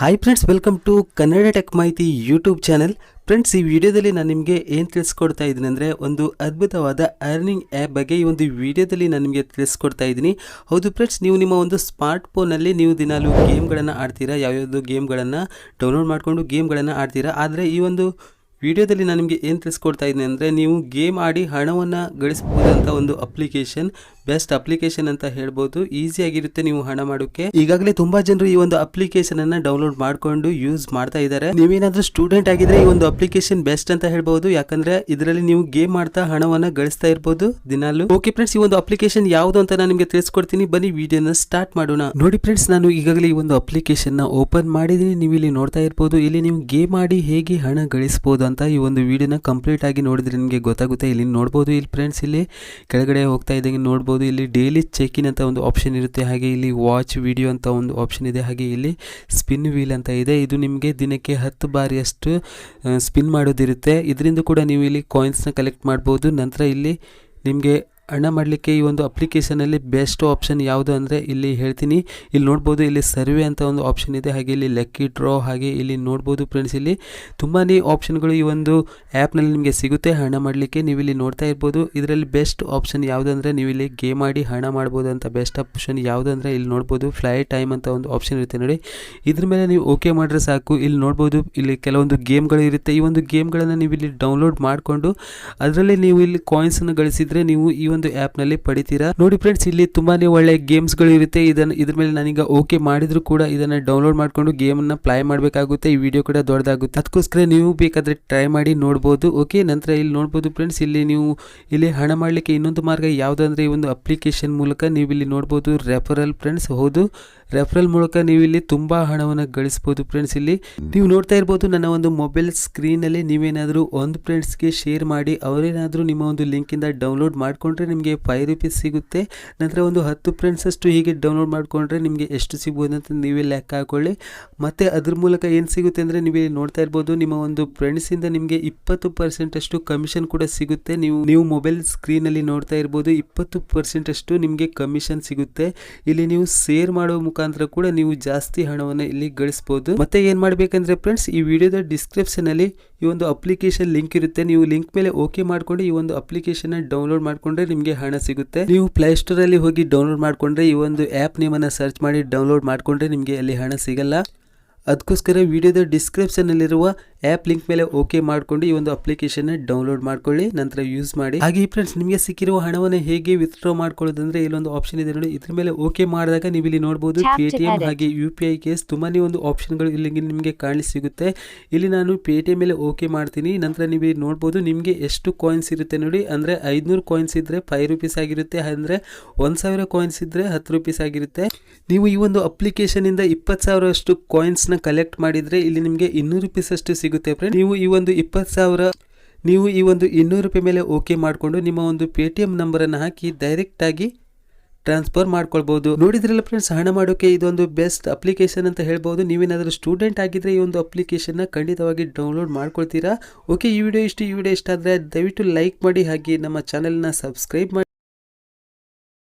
Hi friends welcome to Kannada tech ಮಾಹಿತಿ YouTube channel friends ಈ ವಿಡಿಯೋದಲ್ಲಿ ನಾನು ನಿಮಗೆ ಏನು ತಿಳಿಸ್ಕೊಡ್ತಾ ಇದ್ದೀನಿ ಅಂದರೆ ಒಂದು ಅದ್ಭುತವಾದ ಅರ್ನಿಂಗ್ ಆ್ಯಪ್ ಬಗ್ಗೆ ಈ ಒಂದು ವಿಡಿಯೋದಲ್ಲಿ ನಾನು ನಿಮಗೆ ತಿಳಿಸ್ಕೊಡ್ತಾ ಇದ್ದೀನಿ. ಹೌದು ಫ್ರೆಂಡ್ಸ್ ನೀವು ನಿಮ್ಮ ಒಂದು ಸ್ಮಾರ್ಟ್ ಫೋನಲ್ಲಿ ನೀವು ದಿನಾಲು ಗೇಮ್ಗಳನ್ನು ಆಡ್ತೀರಾ? ಯಾವ್ಯಾವುದು ಗೇಮ್ಗಳನ್ನು ಡೌನ್ಲೋಡ್ ಮಾಡಿಕೊಂಡು ಗೇಮ್ಗಳನ್ನು ಆಡ್ತೀರಾ? ಆದರೆ ಈ ಒಂದು ವಿಡಿಯೋದಲ್ಲಿ ನಾನು ನಿಮಗೆ ಏನು ತಿಳಿಸ್ಕೊಡ್ತಾ ಇದ್ದೀನಿ ಅಂದರೆ ನೀವು ಗೇಮ್ ಆಡಿ ಹಣವನ್ನು ಗಳಿಸ್ಬೋದಂಥ ಒಂದು ಅಪ್ಲಿಕೇಶನ್ ಬೆಸ್ಟ್ ಅಪ್ಲಿಕೇಶನ್ ಅಂತ ಹೇಳ್ಬೋದು. ಈಸಿಯಾಗಿರುತ್ತೆ ನೀವು ಹಣ ಮಾಡೋಕೆ. ಈಗಾಗಲೇ ತುಂಬಾ ಜನರು ಈ ಒಂದು ಅಪ್ಲಿಕೇಶನ್ ಅನ್ನ ಡೌನ್ಲೋಡ್ ಮಾಡ್ಕೊಂಡು ಯೂಸ್ ಮಾಡ್ತಾ ಇದ್ದಾರೆ. ನೀವೇನಾದ್ರೂ ಸ್ಟೂಡೆಂಟ್ ಆಗಿದ್ರೆ ಈ ಒಂದು ಅಪ್ಲಿಕೇಶನ್ ಬೆಸ್ಟ್ ಅಂತ ಹೇಳ್ಬಹುದು ಯಾಕಂದ್ರೆ ಇದರಲ್ಲಿ ನೀವು ಗೇಮ್ ಮಾಡ್ತಾ ಹಣವನ್ನ ಗಳಿಸ್ತಾ ಇರಬಹುದು ದಿನಾಲು. ಓಕೆ ಫ್ರೆಂಡ್ಸ್ ಈ ಒಂದು ಅಪ್ಲಿಕೇಶನ್ ಯಾವುದು ಅಂತ ನಾನು ನಿಮಗೆ ತಿಳಿಸ್ಕೊಡ್ತೀನಿ. ಬನ್ನಿ ವಿಡಿಯೋನ ಸ್ಟಾರ್ಟ್ ಮಾಡೋಣ. ನೋಡಿ ಫ್ರೆಂಡ್ಸ್ ನಾನು ಈಗಾಗಲೇ ಈ ಒಂದು ಅಪ್ಲಿಕೇಶನ್ನ ಓಪನ್ ಮಾಡಿದೀನಿ ನೀವು ಇಲ್ಲಿ ನೋಡ್ತಾ ಇರಬಹುದು ಇಲ್ಲಿ ನೀವು ಗೇಮ್ ಮಾಡಿ ಹೇಗೆ ಹಣ ಗಳಿಸಬಹುದು ಅಂತ ಈ ಒಂದು ವಿಡಿಯೋನ ಕಂಪ್ಲೀಟ್ ಆಗಿ ನೋಡಿದ್ರೆ ನಿಮಗೆ ಗೊತ್ತಾಗುತ್ತೆ. ಇಲ್ಲಿ ನೋಡಬಹುದು ಇಲ್ಲಿ ಫ್ರೆಂಡ್ಸ್ ಇಲ್ಲಿ ಕೆಳಗಡೆ ಹೋಗ್ತಾ ಇದ್ದಂಗೆ ಇಲ್ಲಿ ಡೈಲಿ ಚೆಕ್ ಇನ್ ಅಂತ ಒಂದು ಆಪ್ಷನ್ ಇರುತ್ತೆ. ಹಾಗೆ ಇಲ್ಲಿ ವಾಚ್ ವಿಡಿಯೋ ಅಂತ ಒಂದು ಆಪ್ಷನ್ ಇದೆ. ಹಾಗೆ ಇಲ್ಲಿ ಸ್ಪಿನ್ ವೀಲ್ ಅಂತ ಇದೆ. ಇದು ನಿಮಗೆ ದಿನಕ್ಕೆ ಹತ್ತು ಬಾರಿಯಷ್ಟು ಸ್ಪಿನ್ ಮಾಡೋದಿರುತ್ತೆ. ಇದರಿಂದ ಕೂಡ ನೀವು ಇಲ್ಲಿ ಕಾಯಿನ್ಸ್ನ ಕಲೆಕ್ಟ್ ಮಾಡ್ಬೋದು. ನಂತರ ಇಲ್ಲಿ ನಿಮಗೆ ಹಣ ಮಾಡಲಿಕ್ಕೆ ಈ ಒಂದು ಅಪ್ಲಿಕೇಶನಲ್ಲಿ ಬೆಸ್ಟ್ ಆಪ್ಷನ್ ಯಾವುದು ಅಂದರೆ ಇಲ್ಲಿ ಹೇಳ್ತೀನಿ. ಇಲ್ಲಿ ನೋಡ್ಬೋದು ಇಲ್ಲಿ ಸರ್ವೆ ಅಂತ ಒಂದು ಆಪ್ಷನ್ ಇದೆ. ಹಾಗೆ ಇಲ್ಲಿ ಲೆಕ್ಕಿ ಡ್ರಾ ಹಾಗೆ ಇಲ್ಲಿ ನೋಡ್ಬೋದು ಫ್ರೆಂಡ್ಸ್ ಇಲ್ಲಿ. ತುಂಬಾ ಆಪ್ಷನ್ಗಳು ಈ ಒಂದು ಆ್ಯಪ್ನಲ್ಲಿ ನಿಮಗೆ ಸಿಗುತ್ತೆ. ಹಣ ಮಾಡಲಿಕ್ಕೆ ನೀವು ಇಲ್ಲಿ ನೋಡ್ತಾ ಇರ್ಬೋದು. ಇದರಲ್ಲಿ ಬೆಸ್ಟ್ ಆಪ್ಷನ್ ಯಾವುದಂದ್ರೆ ನೀವು ಇಲ್ಲಿ ಗೇಮ್ ಆಡಿ ಹಣ ಮಾಡ್ಬೋದು ಅಂತ ಬೆಸ್ಟ್ ಆಪ್ಷನ್ ಯಾವುದಂದ್ರೆ ಇಲ್ಲಿ ನೋಡ್ಬೋದು. ಫ್ಲೈ ಟೈಮ್ ಅಂತ ಒಂದು ಆಪ್ಷನ್ ಇರುತ್ತೆ ನೋಡಿ. ಇದ್ರ ಮೇಲೆ ನೀವು ಓಕೆ ಮಾಡಿದ್ರೆ ಸಾಕು. ಇಲ್ಲಿ ನೋಡ್ಬೋದು, ಇಲ್ಲಿ ಕೆಲವೊಂದು ಗೇಮ್ಗಳು ಇರುತ್ತೆ. ಈ ಒಂದು ಗೇಮ್ಗಳನ್ನು ನೀವು ಇಲ್ಲಿ ಡೌನ್ಲೋಡ್ ಮಾಡಿಕೊಂಡು, ಅದರಲ್ಲಿ ನೀವು ಇಲ್ಲಿ ಕಾಯಿನ್ಸನ್ನು ಗಳಿಸಿದರೆ ನೀವು ಈ ಆ್ಯಪ್ನಲ್ಲಿ ಪಡಿತೀರಾ? ನೋಡಿ ಫ್ರೆಂಡ್ಸ್ ಇಲ್ಲಿ ತುಂಬಾನೇ ಒಳ್ಳೆ ಗೇಮ್ಸ್ಗಳು ಇರುತ್ತೆ. ಇದನ್ನ ಇದ್ರ ಮೇಲೆ ನಾನೀಗ ಓಕೆ ಮಾಡಿದ್ರು ಕೂಡ ಇದನ್ನ ಡೌನ್ಲೋಡ್ ಮಾಡ್ಕೊಂಡು ಗೇಮ್ನ ಪ್ಲೈ ಮಾಡಬೇಕಾಗುತ್ತೆ. ಈ ವಿಡಿಯೋ ಕೂಡ ದೊಡ್ಡದಾಗುತ್ತೆ. ಅದಕ್ಕೋಸ್ಕರ ನೀವು ಬೇಕಾದ್ರೆ ಟ್ರೈ ಮಾಡಿ ನೋಡಬಹುದು ಓಕೆ ನಂತರ ಇಲ್ಲಿ ನೋಡಬಹುದು ಫ್ರೆಂಡ್ಸ್ ಇಲ್ಲಿ ನೀವು ಇಲ್ಲಿ ಹಣ ಮಾಡಲಿಕ್ಕೆ ಇನ್ನೊಂದು ಮಾರ್ಗ ಯಾವುದಂದ್ರೆ ಈ ಒಂದು ಅಪ್ಲಿಕೇಶನ್ ಮೂಲಕ ನೀವು ಇಲ್ಲಿ ನೋಡಬಹುದು ರೆಫರಲ್ ಫ್ರೆಂಡ್ಸ್ ಹೌದು? ರೆಫರಲ್ ಮೂಲಕ ನೀವು ಇಲ್ಲಿ ತುಂಬಾ ಹಣವನ್ನು ಗಳಿಸಬಹುದು ಫ್ರೆಂಡ್ಸ್ ಇಲ್ಲಿ. ನೀವು ನೋಡ್ತಾ ಇರಬಹುದು ನನ್ನ ಒಂದು ಮೊಬೈಲ್ ಸ್ಕ್ರೀನ್ ಅಲ್ಲಿ ನೀವೇನಾದರೂ ಒಂದು ಫ್ರೆಂಡ್ಸ್ಗೆ ಶೇರ್ ಮಾಡಿ, ಅವರೇನಾದರೂ ನಿಮ್ಮ ಒಂದು ಲಿಂಕ್ ಇಂದ ಡೌನ್ಲೋಡ್ ಮಾಡಿಕೊಂಡ್ರೆ ನಿಮಗೆ ಫೈವ್ ರುಪೀಸ್ ಸಿಗುತ್ತೆ. ನಂತರ ಒಂದು ಹತ್ತು ಅಷ್ಟು ಹೀಗೆ ಡೌನ್ಲೋಡ್ ಮಾಡಿಕೊಂಡ್ರೆ ನಿಮಗೆ ಎಷ್ಟು ಸಿಗ್ಬೋದು ಅಂತ ನೀವೇ ಲೆಕ್ಕ ಹಾಕೊಳ್ಳಿ. ಮತ್ತು ಅದ್ರ ಮೂಲಕ ಏನು ಸಿಗುತ್ತೆ ಅಂದರೆ ನೀವೇ ನೋಡ್ತಾ ಇರ್ಬೋದು, ನಿಮ್ಮ ಒಂದು ಫ್ರೆಂಡ್ಸಿಂದ ನಿಮಗೆ ಇಪ್ಪತ್ತು ಪರ್ಸೆಂಟ್ ಅಷ್ಟು ಕಮಿಷನ್ ಕೂಡ ಸಿಗುತ್ತೆ. ನೀವು ನೀವು ಮೊಬೈಲ್ ಸ್ಕ್ರೀನಲ್ಲಿ ನೋಡ್ತಾ ಇರ್ಬೋದು, ಇಪ್ಪತ್ತು ಪರ್ಸೆಂಟ್ ಅಷ್ಟು ನಿಮಗೆ ಕಮಿಷನ್ ಸಿಗುತ್ತೆ. ಇಲ್ಲಿ ನೀವು ಶೇರ್ ಮಾಡುವ ಮುಖಾಂತರ ಕೂಡ ನೀವು ಜಾಸ್ತಿ ಹಣವನ್ನು ಇಲ್ಲಿ ಗಳಿಸ್ಬೋದು. ಮತ್ತೆ ಏನು ಮಾಡಬೇಕಂದ್ರೆ ಫ್ರೆಂಡ್ಸ್ ಈ ವಿಡಿಯೋದ ಡಿಸ್ಕ್ರಿಪ್ಷನ್ ಅಲ್ಲಿ ಈ ಒಂದು ಅಪ್ಲಿಕೇಶನ್ ಲಿಂಕ್ ಇರುತ್ತೆ. ನೀವು ಲಿಂಕ್ ಮೇಲೆ ಓಕೆ ಮಾಡ್ಕೊಂಡು ಈ ಒಂದು ಅಪ್ಲಿಕೇಶನ್ ಡೌನ್ಲೋಡ್ ಮಾಡ್ಕೊಂಡ್ರೆ ನಿಮಗೆ ಹಣ ಸಿಗುತ್ತೆ. ನೀವು ಪ್ಲೇಸ್ಟೋರ್ ಅಲ್ಲಿ ಹೋಗಿ ಡೌನ್ಲೋಡ್ ಮಾಡ್ಕೊಂಡ್ರೆ ಈ ಒಂದು ಆ್ಯಪ್ ನೇಮನ್ನು ಸರ್ಚ್ ಮಾಡಿ ಡೌನ್ಲೋಡ್ ಮಾಡಿಕೊಂಡ್ರೆ ನಿಮಗೆ ಅಲ್ಲಿ ಹಣ ಸಿಗಲ್ಲ. ಅದಕ್ಕೋಸ್ಕರ ವಿಡಿಯೋದ ಡಿಸ್ಕ್ರಿಪ್ಷನಲ್ಲಿರುವ ಆ್ಯಪ್ ಲಿಂಕ್ ಮೇಲೆ ಓಕೆ ಮಾಡ್ಕೊಂಡು ಈ ಒಂದು ಅಪ್ಲಿಕೇಶನ್ ಡೌನ್ಲೋಡ್ ಮಾಡ್ಕೊಳ್ಳಿ ನಂತರ ಯೂಸ್ ಮಾಡಿ. ಹಾಗೆ ಫ್ರೆಂಡ್ಸ್ ನಿಮಗೆ ಸಿಕ್ಕಿರುವ ಹಣವನ್ನು ಹೇಗೆ ವಿತ್ಡ್ರಾ ಮಾಡ್ಕೊಳ್ಳೋದಂದ್ರೆ ಇಲ್ಲೊಂದು ಆಪ್ಷನ್ ಇದೆ ನೋಡಿ. ಇದ್ರ ಮೇಲೆ ಓಕೆ ಮಾಡಿದಾಗ ನೀವು ಇಲ್ಲಿ ನೋಡಬಹುದು ಪೇಟಿಎಂ ಹಾಗೆ ಯು ಪಿ ಐ ಕೇಸ್ ತುಂಬಾನೇ ಒಂದು ಆಪ್ಷನ್ಗಳು ಇಲ್ಲಿ ನಿಮಗೆ ಕಾಣಿ ಸಿಗುತ್ತೆ. ಇಲ್ಲಿ ನಾನು ಪೇಟಿಎಂ ಮೇಲೆ ಓಕೆ ಮಾಡ್ತೀನಿ ನಂತರ ನೀವು ಇಲ್ಲಿ ನೋಡ್ಬೋದು ನಿಮಗೆ ಎಷ್ಟು ಕಾಯಿನ್ಸ್ ಇರುತ್ತೆ ನೋಡಿ. ಅಂದ್ರೆ ಐದುನೂರು ಕಾಯಿನ್ಸ್ ಇದ್ರೆ ಫೈವ್ ರುಪೀಸ್ ಆಗಿರುತ್ತೆ ಅಂದ್ರೆ ಒಂದು ಸಾವಿರ ಕಾಯಿನ್ಸ್ ಇದ್ರೆ ಹತ್ತು ರುಪೀಸ್ ಆಗಿರುತ್ತೆ. ನೀವು ಈ ಒಂದು ಅಪ್ಲಿಕೇಶನ್ ಇಂದ ಇಪ್ಪತ್ತು ಸಾವಿರ ಅಷ್ಟು ಕಾಯಿನ್ಸ್ನ ಕಲೆಕ್ಟ್ ಮಾಡಿದ್ರೆ ಇಲ್ಲಿ ನಿಮಗೆ ಇನ್ನೂರು ರುಪೀಸ್ ಅಷ್ಟು ಸಿಗುತ್ತೆ. ಫ್ರೆಂಡ್ ನೀವು ಈ ಒಂದು ಇಪ್ಪತ್ತು ಸಾವಿರ, ನೀವು ಈ ಒಂದು ಇನ್ನೂರು ರೂಪಾಯಿ ಮೇಲೆ ಓಕೆ ಮಾಡಿಕೊಂಡು ನಿಮ್ಮ ಒಂದು ಪೇ ಟಿ ಎಂ ನಂಬರನ್ನು ಹಾಕಿ ಡೈರೆಕ್ಟ್ ಆಗಿ ಟ್ರಾನ್ಸ್ಫರ್ ಮಾಡ್ಕೊಳ್ಬೋದು. ನೋಡಿದ್ರಲ್ಲ ಫ್ರೆಂಡ್ಸ್ ಹಣ ಮಾಡೋಕೆ ಇದೊಂದು ಬೆಸ್ಟ್ ಅಪ್ಲಿಕೇಶನ್ ಅಂತ ಹೇಳ್ಬೋದು. ನೀವೇನಾದರೂ ಸ್ಟೂಡೆಂಟ್ ಆಗಿದ್ರೆ ಈ ಒಂದು ಅಪ್ಲಿಕೇಶನ್ನ ಖಂಡಿತವಾಗಿ ಡೌನ್ಲೋಡ್ ಮಾಡ್ಕೊಳ್ತೀರಾ. ಓಕೆ ಈ ವಿಡಿಯೋ ಇಷ್ಟು, ಈ ವಿಡಿಯೋ ಇಷ್ಟ ಆದರೆ ದಯವಿಟ್ಟು ಲೈಕ್ ಮಾಡಿ ಹಾಗೆ ನಮ್ಮ ಚಾನೆಲ್ನ ಸಬ್ಸ್ಕ್ರೈಬ್ ಮಾಡಿ.